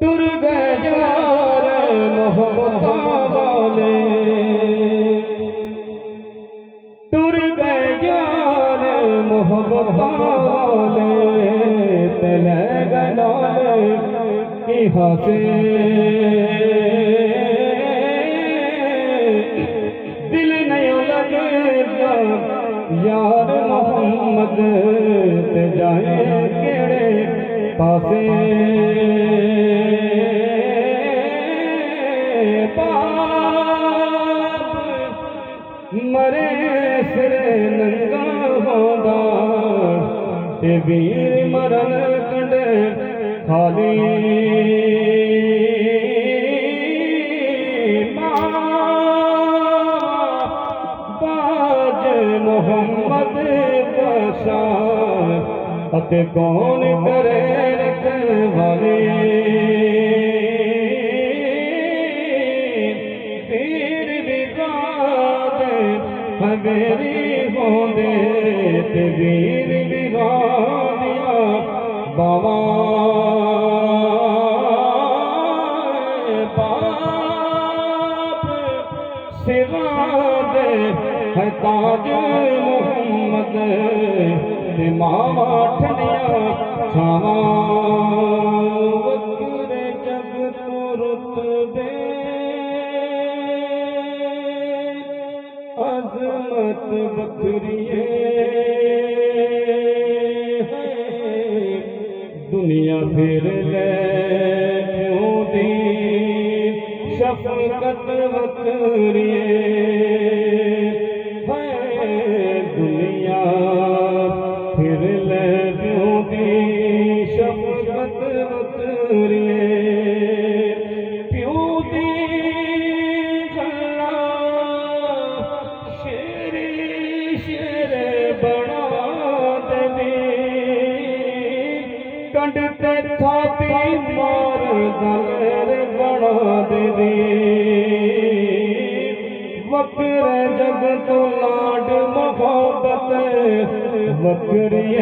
দুর্গে মোহমত বলে দুর্গে মোহমত বলে তেলে গলে কি হসে দিল নয় লগে यार मोहम्मद ते जाए केड़े पासे مرے سر ننگا ہوندا تے ویر مرن کنڈے خالی محمد بادشاہ تے کون کرے رکھ والے پھر بھی کون गीर बि रिया बाबा पाप सिर بکری دنیا پھر مودی شفقت بکری दर बड़ी वकर जग तबत बकरी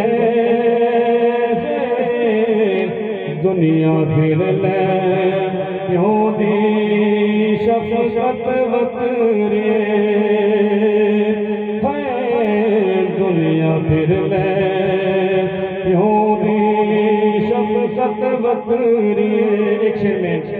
दुनिया देर पियो श वकरी वक्त एक शेर में